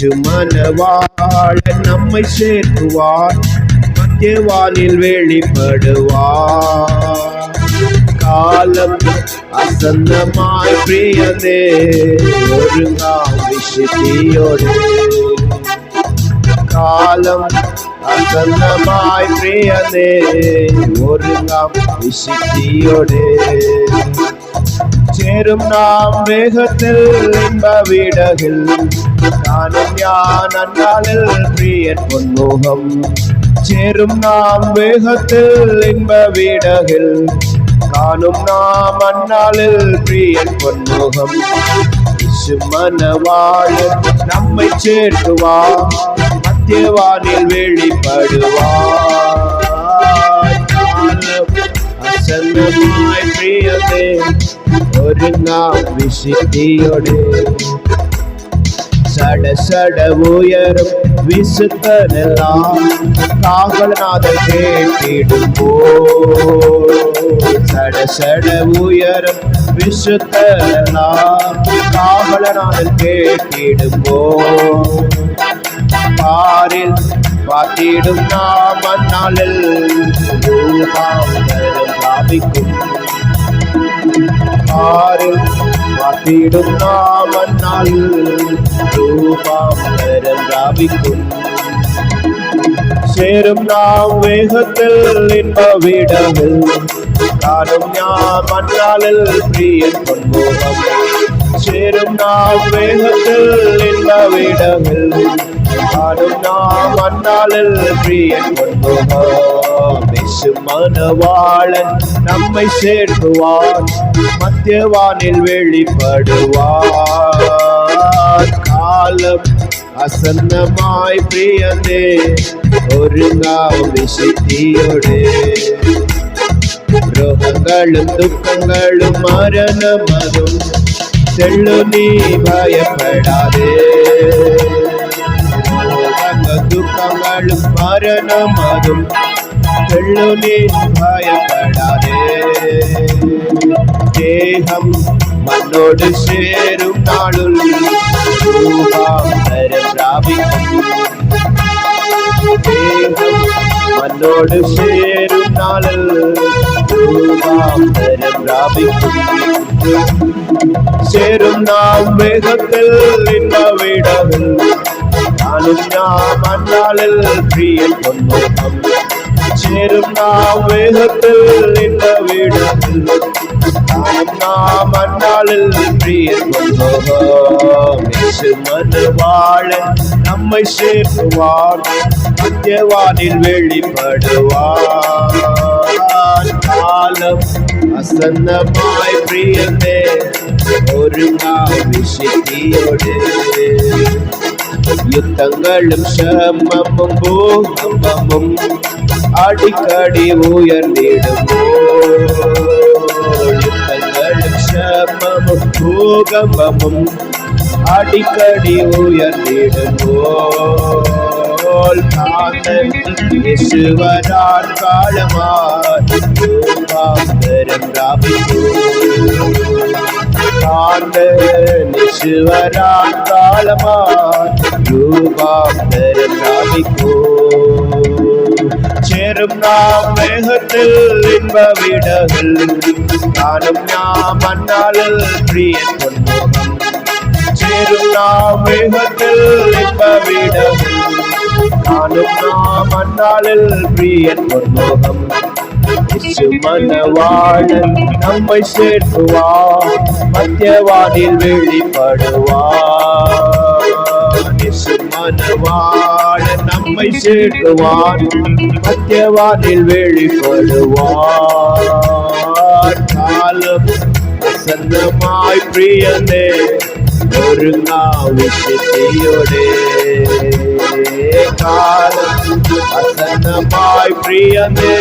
இசு மனவாழ நம்மை சேர்க்குவார் மத்தியவானில் வெளிப்படுவார். காலம் அசந்தமாய் பிரியதே ஒருங்காம் விசுத்தியோடு. காலம் அசந்தமாய் பிரியதே ஒருங்காம் விசுத்தியோடு. சேரும் நாம் வேகத்தில் இன்ப வீடகில் நானும் யான் அந்நாளில் பிரியன் பொன்மோகம். சேரும் நாம் வேகத்தில் இன்ப வீடகில் காணும் நாம் அந்நாளில் பிரியன் பொன்முகம். இசு மனவாழும் நம்மை சேர்க்குவார் மத்தியவானில் வெளிப்படுவார். அசந்தமாய் பிரியதே ஒரு விசித்தியோடு சட சட உயரும் விசுத்தனெல்லாம் காவலநாதர் கேட்டிடும் போ சட சட உயரும் விசுத்தனெல்லாம் காவலநாதர் கேட்டிடும் போ பாரில் பார்த்திடும் நாம் பாவிக்கும் ஆறில் பார்த்திடும் நாம் அந்நாளில் ரூபாம்பரம் ராபிக்கும் சேரும் நாம் வேகத்தில் இன்ப வீடவில் காணும் நாம் அந்நாளில் பிரியன் பொன்முகம் சேரும் நாம் வேகத்தில் இன்ப நாம் அந்நாளில் பிரியன் பொன்முகம் இசு மனவாளன் நம்மை சேர்க்குவார் மத்தியவானில் வெளிப்படுவார். காலம் அசன்னமாய் பிரியந்தே ஒருங்காம் விசித்தியோடு. ரோகங்களும் துக்கங்களும் மரணமதும் செல்லு நீ பயப்படாதே. ரோகங்க துக்கங்களும் மரணமதும் செல்லு நீ பயப்படாதே தேகம் மண்ணோடு சேரும் நாளுள் ரூபாந்தரம் ராபிக்கும் தேகம் மண்ணோடு சேரும் நாளில் ரூபாந்தரம் ராபிக்கும் சேரும் நாம் வேகத்தில் இன்ப நானும் நாம் அந்நாளில் பிரியன் கொண்டோம் சேரும் நாம் வேகத்தில் இந்த வீடத்தில். நானும் நாம் அந்நாளில் பிரியன் பொன்முகம் மனு வாழ நம்மை சேர்த்துவார். மத்தியவானில் வெளிப்படுவார். காலம் அசந்தமாய் பிரியந்தே. ஒரு நாள் விஷயத்தியோடு யுத்தங்களும் சமமும் பூகம்பமும் அடிக்கடி உயர்ந்திடுமோ? யுத்தங்களும் சமமும் பூகம்பமும் அடிக்கடி உயர்ந்திடுமோல் காத்தல் இசுவரான் காலமார் ரூபாந்தரம் ராபிக்கோ காந்த நிசுவரான் காலமார் ரூபாந்தரம் சேரும் நாம் மேகத்தில் இன்ப விடகள் நானும் நாம் அந்நாளில் பிரியன் பொன்முகம். சேரும் நாம் மேகத்தில் இன்ப விடகள் நானும் நாம் அந்நாளில் பிரியன் பொன்முகம். இசு நம்மை சேர்த்துவார் நித்தியவானில் வெளிப்படுவார் நம்மை சேடுவான் மத்தியவானில் வெளிப்படுவார். காலம் சந்தமாய் பிரியனே ஒரு விஷயத்தையோடே காலம் அசனமாய் பிரியனே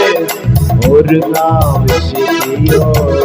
ஒரு விஷயத்தையோடே